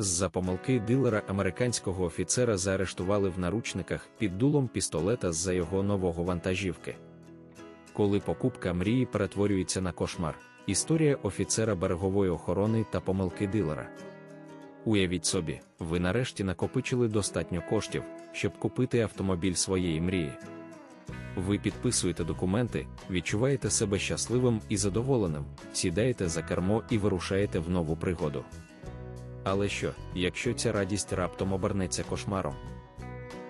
З-за помилки дилера американського офіцера заарештували в наручниках під дулом пістолета з-за його нового вантажівки. Коли покупка мрії перетворюється на кошмар, історія офіцера берегової охорони та помилки дилера. Уявіть собі, ви нарешті накопичили достатньо коштів, щоб купити автомобіль своєї мрії. Ви підписуєте документи, відчуваєте себе щасливим і задоволеним, сідаєте за кермо і вирушаєте в нову пригоду. Але що, якщо ця радість раптом обернеться кошмаром?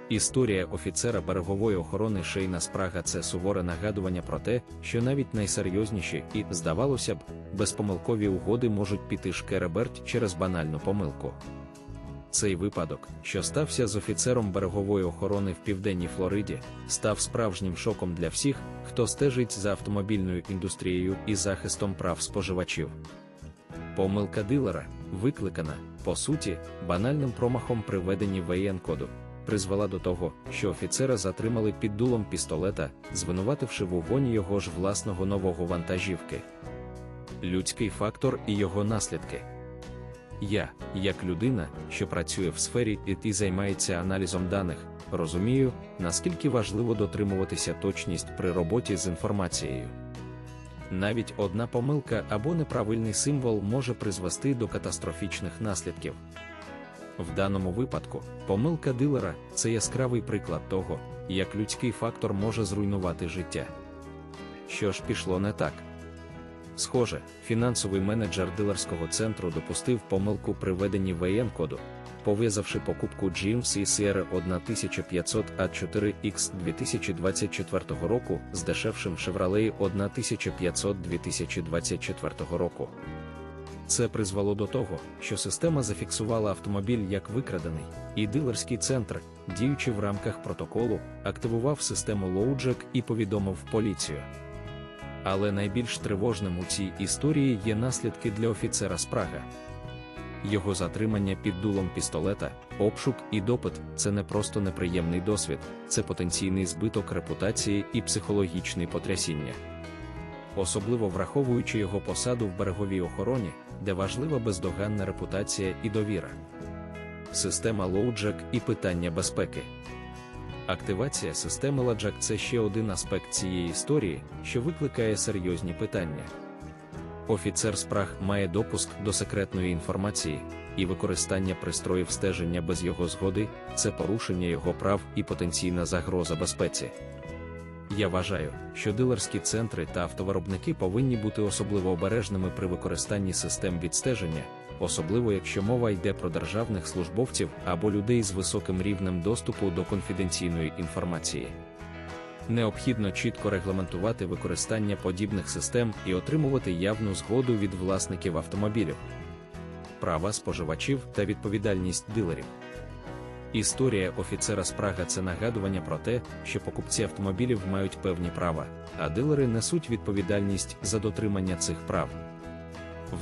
Історія офіцера берегової охорони Шейна Спрага це суворе нагадування про те, що навіть найсерйозніші і, здавалося б, безпомилкові угоди можуть піти шкереберть через банальну помилку. Цей випадок, що стався з офіцером берегової охорони в південній Флориді, став справжнім шоком для всіх, хто стежить за автомобільною індустрією і захистом прав споживачів. Помилка дилера, викликана, по суті, банальним промахом при веденні ВН-коду, призвела до того, що офіцера затримали під дулом пістолета, звинувативши в угоні його ж власного нового вантажівки. Людський фактор і його наслідки. Я, як людина, що працює в сфері і займається аналізом даних, розумію, наскільки важливо дотримуватися точність при роботі з інформацією. Навіть одна помилка або неправильний символ може призвести до катастрофічних наслідків. В даному випадку, помилка дилера це яскравий приклад того, як людський фактор може зруйнувати життя. Що ж пішло не так? Схоже, фінансовий менеджер дилерського центру допустив помилку при веденні ВН-коду, пов'язавши покупку і Sierra 1500 A4 X 2024 року з дешевшим Chevrolet 1500 2024 року. Це призвело до того, що система зафіксувала автомобіль як викрадений, і дилерський центр, діючи в рамках протоколу, активував систему LoadJack і повідомив поліцію. Але найбільш тривожним у цій історії є наслідки для офіцера Спрага. Його затримання під дулом пістолета, обшук і допит це не просто неприємний досвід, це потенційний збиток репутації і психологічне потрясіння. Особливо враховуючи його посаду в береговій охороні, де важлива бездоганна репутація і довіра. Система LoadJack і питання безпеки. Активація системи LoadJack – це ще один аспект цієї історії, що викликає серйозні питання. Офіцер спраг має допуск до секретної інформації, і використання пристроїв стеження без його згоди це порушення його прав і потенційна загроза безпеці. Я вважаю, що дилерські центри та автовиробники повинні бути особливо обережними при використанні систем відстеження, особливо якщо мова йде про державних службовців або людей з високим рівнем доступу до конфіденційної інформації. Необхідно чітко регламентувати використання подібних систем і отримувати явну згоду від власників автомобілів, права споживачів та відповідальність дилерів. Історія офіцера Спрага це нагадування про те, що покупці автомобілів мають певні права, а дилери несуть відповідальність за дотримання цих прав.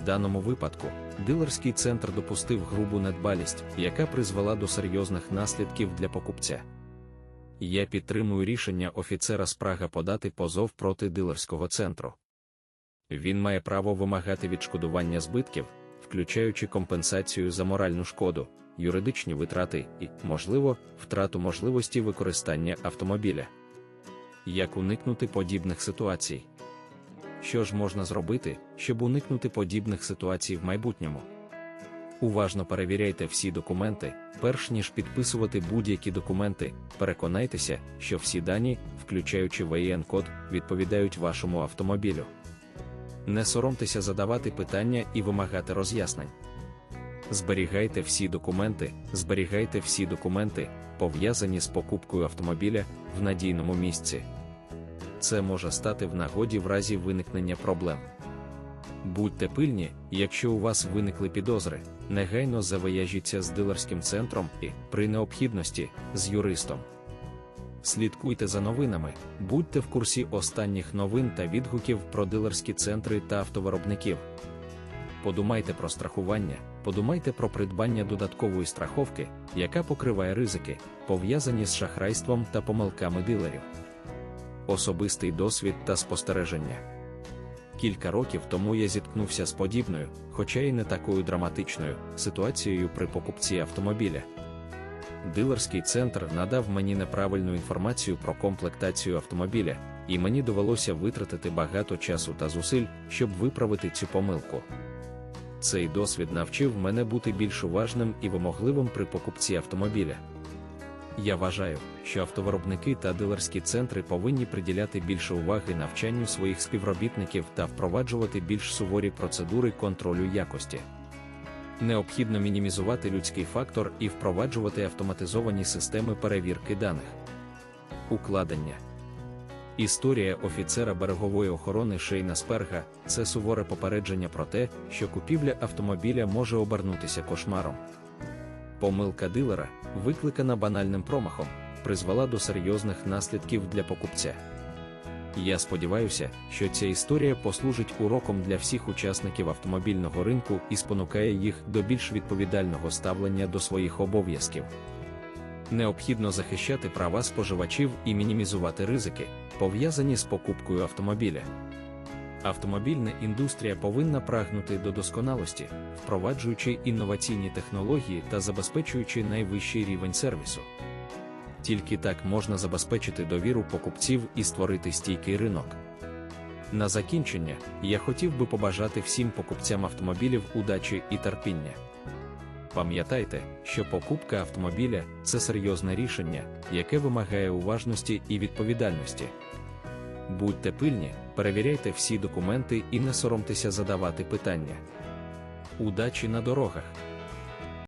В даному випадку дилерський центр допустив грубу недбалість, яка призвела до серйозних наслідків для покупця. Я підтримую рішення офіцера Спрага подати позов проти дилерського центру. Він має право вимагати відшкодування збитків, включаючи компенсацію за моральну шкоду, юридичні витрати і, можливо, втрату можливості використання автомобіля. Як уникнути подібних ситуацій? Що ж можна зробити, щоб уникнути подібних ситуацій в майбутньому? Уважно перевіряйте всі документи, перш ніж підписувати будь-які документи, переконайтеся, що всі дані, включаючи ВІН-код, відповідають вашому автомобілю. Не соромтеся задавати питання і вимагати роз'яснень. Зберігайте всі документи, зберігайте всі документи, пов'язані з покупкою автомобіля в надійному місці. Це може стати в нагоді в разі виникнення проблем. Будьте пильні, якщо у вас виникли підозри, негайно завияжіться з дилерським центром і, при необхідності, з юристом. Слідкуйте за новинами, будьте в курсі останніх новин та відгуків про дилерські центри та автовиробників. Подумайте про страхування, подумайте про придбання додаткової страховки, яка покриває ризики, пов'язані з шахрайством та помилками дилерів. Особистий досвід та спостереження. Кілька років тому я зіткнувся з подібною, хоча й не такою драматичною, ситуацією при покупці автомобіля. Дилерський центр надав мені неправильну інформацію про комплектацію автомобіля, і мені довелося витратити багато часу та зусиль, щоб виправити цю помилку. Цей досвід навчив мене бути більш уважним і вимогливим при покупці автомобіля. Я вважаю, що автовиробники та дилерські центри повинні приділяти більше уваги навчанню своїх співробітників та впроваджувати більш суворі процедури контролю якості. Необхідно мінімізувати людський фактор і впроваджувати автоматизовані системи перевірки даних. Укладення Історія офіцера берегової охорони Шейна Сперга це суворе попередження про те, що купівля автомобіля може обернутися кошмаром. Помилка дилера, викликана банальним промахом, призвела до серйозних наслідків для покупця. Я сподіваюся, що ця історія послужить уроком для всіх учасників автомобільного ринку і спонукає їх до більш відповідального ставлення до своїх обов'язків. Необхідно захищати права споживачів і мінімізувати ризики, пов'язані з покупкою автомобіля. Автомобільна індустрія повинна прагнути до досконалості, впроваджуючи інноваційні технології та забезпечуючи найвищий рівень сервісу. Тільки так можна забезпечити довіру покупців і створити стійкий ринок. На закінчення я хотів би побажати всім покупцям автомобілів удачі і терпіння. Пам'ятайте, що покупка автомобіля це серйозне рішення, яке вимагає уважності і відповідальності. Будьте пильні, перевіряйте всі документи і не соромтеся задавати питання. Удачі на дорогах!